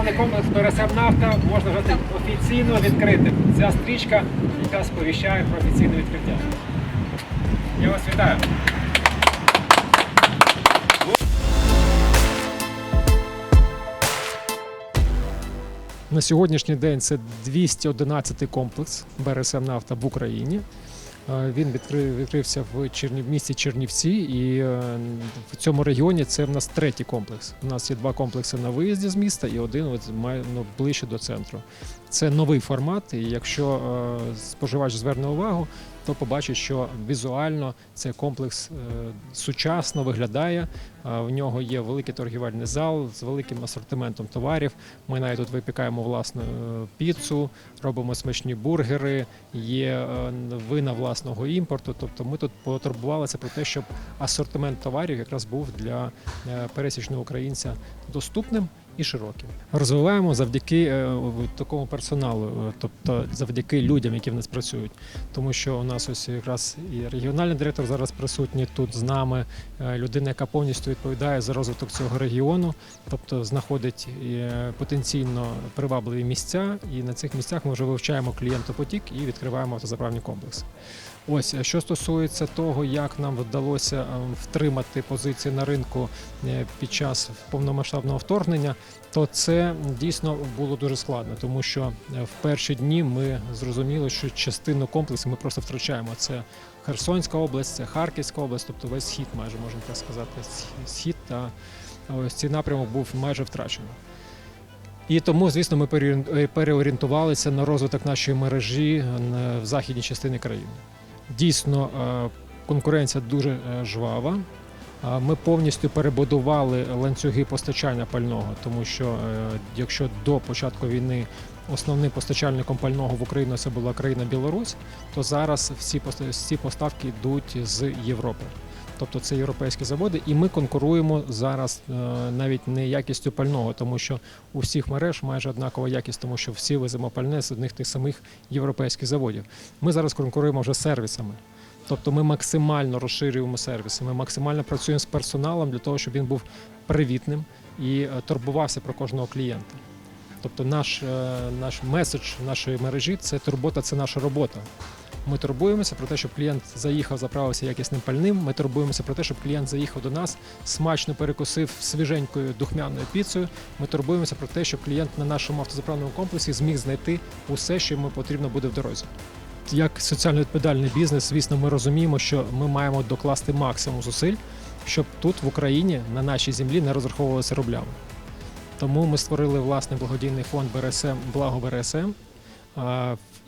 автозаправний комплекс БРСМ Нафта можна вважати офіційно відкритим. Ця стрічка, яка сповіщає про офіційне відкриття. Я вас вітаю. На сьогоднішній день це 211 комплекс БРСМ Нафта в Україні. Е, Він відкрив, відкрився в Чернів, місті Чернівці, і е, в цьому регіоні це в нас третій комплекс. У нас є два комплекси на виїзді з міста і один от має ну, ближче до центру. Це новий формат, і якщо е, споживач зверне увагу, то побачить, що візуально цей комплекс е, сучасно виглядає. В нього є великий торгівельний зал з великим асортиментом товарів. Ми навіть тут випікаємо власну е, піцу, робимо смачні бургери, є е, вина власного імпорту. Тобто ми тут потурбувалися про те, щоб асортимент товарів якраз був для пересічного українця доступним і широким. Розвиваємо завдяки е, такому персоналу, е, тобто завдяки людям, які в нас працюють. Тому що у нас ось якраз і регіональний директор зараз присутній тут з нами, е, людина, яка повністю відповідає за розвиток цього регіону, тобто знаходить потенційно привабливі місця, і на цих місцях ми вже вивчаємо клієнтопотік і відкриваємо автозаправні комплекси. Ось що стосується того, як нам вдалося е, втримати позиції на ринку е, під час повномасштабного вторгнення, то це дійсно було дуже складно, тому що е, в перші дні ми зрозуміли, що частину комплексу ми просто втрачаємо. Це Херсонська область, це Харківська область, тобто весь схід, майже можна так сказати, схід та ось цей напрямок був майже втрачений. І тому, звісно, ми переорієнтувалися на розвиток нашої мережі в західній частині країни. Дійсно, е, конкуренція дуже е, жвава. Ми повністю перебудували ланцюги постачання пального, тому що е, якщо до початку війни основним постачальником пального в Україну це була країна Білорусь, то зараз всі поста- всі поставки йдуть з Європи. Тобто це європейські заводи, і ми конкуруємо зараз е, навіть не якістю пального, тому що у всіх мереж майже однакова якість, тому що всі веземо пальне з одних тих самих європейських заводів. Ми зараз конкуруємо вже сервісами. Тобто ми максимально розширюємо сервіси, ми максимально працюємо з персоналом для того, щоб він був привітним і е, турбувався про кожного клієнта. Тобто наш, е, наш меседж нашої мережі це турбота, це наша робота. Ми турбуємося про те, щоб клієнт заїхав, заправився якісним пальним. Ми турбуємося про те, щоб клієнт заїхав до нас, смачно перекусив свіженькою духмяною піцею. Ми турбуємося про те, щоб клієнт на нашому автозаправному комплексі зміг знайти усе, що йому потрібно буде в дорозі. Як соціально відповідальний бізнес, звісно, ми розуміємо, що ми маємо докласти максимум зусиль, щоб тут в Україні на нашій землі не розраховувалися рублями. Тому ми створили власний благодійний фонд БРСМ Благо БРСМ.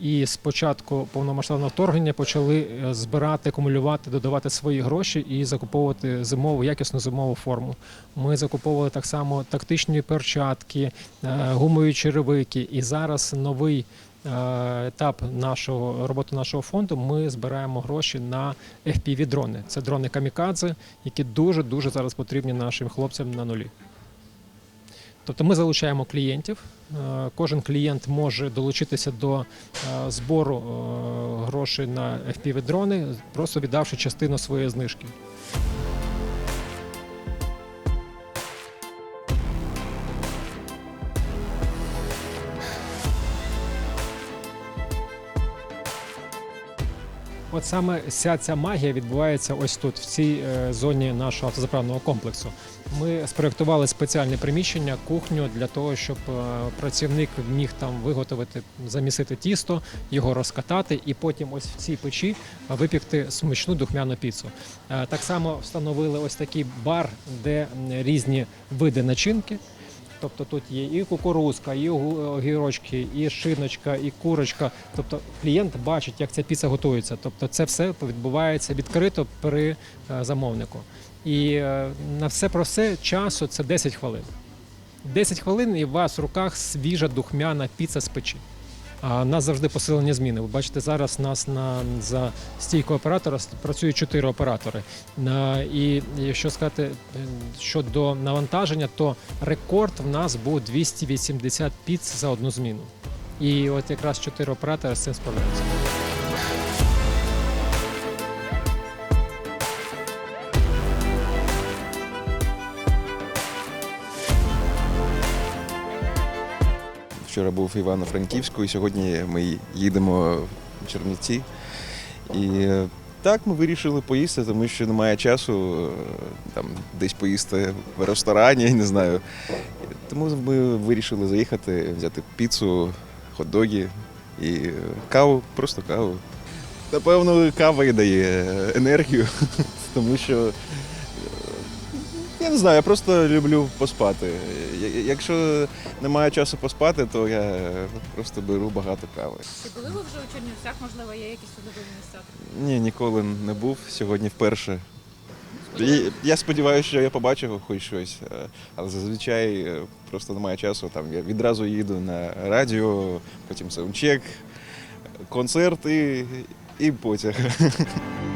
І з початку повномасштабного вторгнення почали е, збирати, акумулювати, додавати свої гроші і закуповувати зимову, якісну зимову форму. Ми закуповували так само тактичні перчатки, е, гумові черевики. І зараз новий е, етап нашого роботи нашого фонду. Ми збираємо гроші на fpv дрони. Це дрони камікадзе, які дуже дуже зараз потрібні нашим хлопцям на нулі. Тобто ми залучаємо клієнтів. Е, Кожен клієнт може долучитися до е, збору е, грошей на FPV-дрони, просто віддавши частину своєї знижки. От саме вся ця магія відбувається ось тут, в цій е, зоні нашого автозаправного комплексу. Ми спроєктували спеціальне приміщення, кухню для того, щоб е, працівник міг там виготовити, замісити тісто, його розкатати, і потім ось в цій печі випікти смачну духмяну піцу. Е, Так само встановили ось такий бар, де різні види начинки. Тобто тут є і кукурузка, і огу- огірочки, і шиночка, і курочка. Тобто клієнт бачить, як ця піца готується. Тобто це все відбувається відкрито при е, замовнику. І е, на все про все часу це 10 хвилин. 10 хвилин і у вас в руках свіжа духмяна піца з печі. А нас завжди посилення зміни. Ви бачите, зараз нас на за стійку оператора працюють чотири оператори. На, і якщо сказати е, щодо навантаження, то рекорд в нас був 280 піц за одну зміну. І от якраз чотири оператора з цим справляються. Вчора був Івано-Франківську, і сьогодні ми їдемо в Чернівці. І е, так ми вирішили поїсти, тому що немає часу е, там десь поїсти в ресторані, не знаю. Тому ми вирішили заїхати, взяти піцу, хот-доги і е, каву, просто каву. Напевно, кава і дає енергію, тому що не знаю, я просто люблю поспати. Якщо немає часу поспати, то я просто беру багато кави. Чи були ви вже у Чернівцях? Можливо, є якісь улюблені місця? Ні, ніколи не був. Сьогодні вперше. Я сподіваюся, що я побачив хоч щось, е, але зазвичай е, просто немає часу. Там я відразу їду на радіо, потім саундчек, концерт і, і потяг.